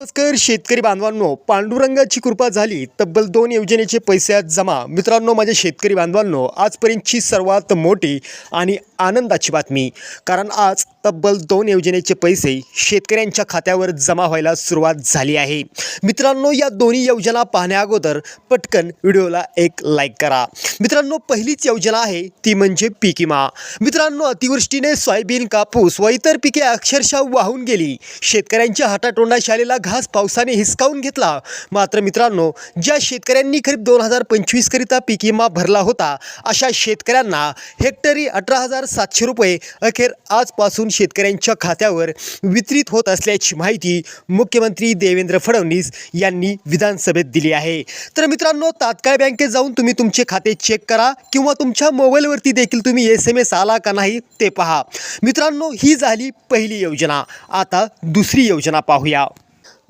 नमस्कार शेतकरी बांधवांनो. पांडुरंगाची कृपा झाली तब्बल दोन योजनेचे पैसे आज जमा. मित्रांनो माझ्या शेतकरी बांधवांनो आजपर्यंतची सर्वात मोठी आणि आनंदाची बातमी. कारण आज तब्बल दोन योजनेचे पैसे शेतकऱ्यांच्या खात्यावर जमा व्हायला सुरुवात झाली आहे. मित्रांनो या दोन्ही योजना पाहण्या अगोदर पटकन व्हिडिओला एक लाईक करा. मित्रांनो पहिलीच योजना आहे ती म्हणजे पीक विमा. मित्रांनो अतिवृष्टीने सोयाबीन कापूस व इतर पिके अक्षरशः वाहून गेली. शेतकऱ्यांच्या हातातोंडाशी शालेला घास पावसाने हिसकावून घेतला. मात्र मित्रांनो ज्या शेतकऱ्यांनी खरीप दोन हजार पंचवीसकरिता पीक विमा भरला होता अशा शेतकऱ्यांना हेक्टरी अठरा हजार सातशे रुपये अखेर आजपासून शेतकऱ्यांच्या खात्यावर वितरित होत असल्याची माहिती मुख्यमंत्री देवेंद्र फडणवीस यांनी विधानसभेत दिली आहे. तर मित्रांनो तात्काळ बँकेत जाऊन तुम्ही तुमचे खाते चेक करा किंवा तुमच्या मोबाईलवरती देखील तुम्ही एस एम एस आला का नाही ते पहा. मित्रांनो ही झाली पहिली योजना. आता दुसरी योजना पाहूया.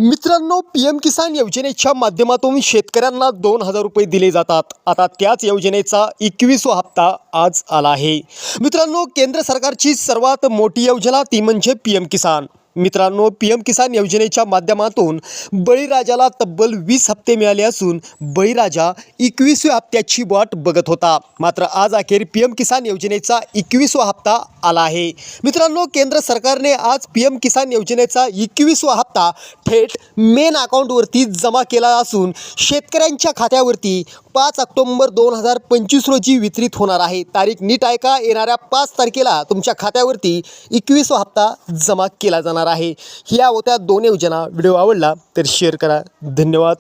मित्रांनो पी एम किसान योजनेच्या माध्यमातून शेतकऱ्यांना दोन हजार रुपये दिले जातात. आता त्याच योजनेचा एकवीसवा हप्ता आज आला आहे. मित्रांनो केंद्र सरकारची सर्वात मोठी योजना ती म्हणजे पी एम किसान. मित्रांनो पी एम किसान योजनेच्या माध्यमातून बळीराजाला तब्बल वीस हप्ते मिळाले असून बळीराजा एकवीसव्या हप्त्याची वाट बघत होता. मात्र आज अखेर पी एम किसान योजनेचा एकवीसवा हप्ता आला आहे. मित्रांनो केंद्र सरकारने आज पी एम किसान योजनेचा एकवीसवा हप्ता थेट मेन अकाउंटवरती जमा केला असून शेतकऱ्यांच्या खात्यावरती पाच ऑक्टोंबर दोन हजार पंचवीस रोजी वितरित होणार आहे. तारीख नीट आहे का येणाऱ्या पाच तारखेला तुमच्या खात्यावरती एकवीसवा हप्ता जमा केला जाणार आहे. ह्या होत्या दोन योजना व्हिडिओ आवडला तर शेअर करा. धन्यवाद.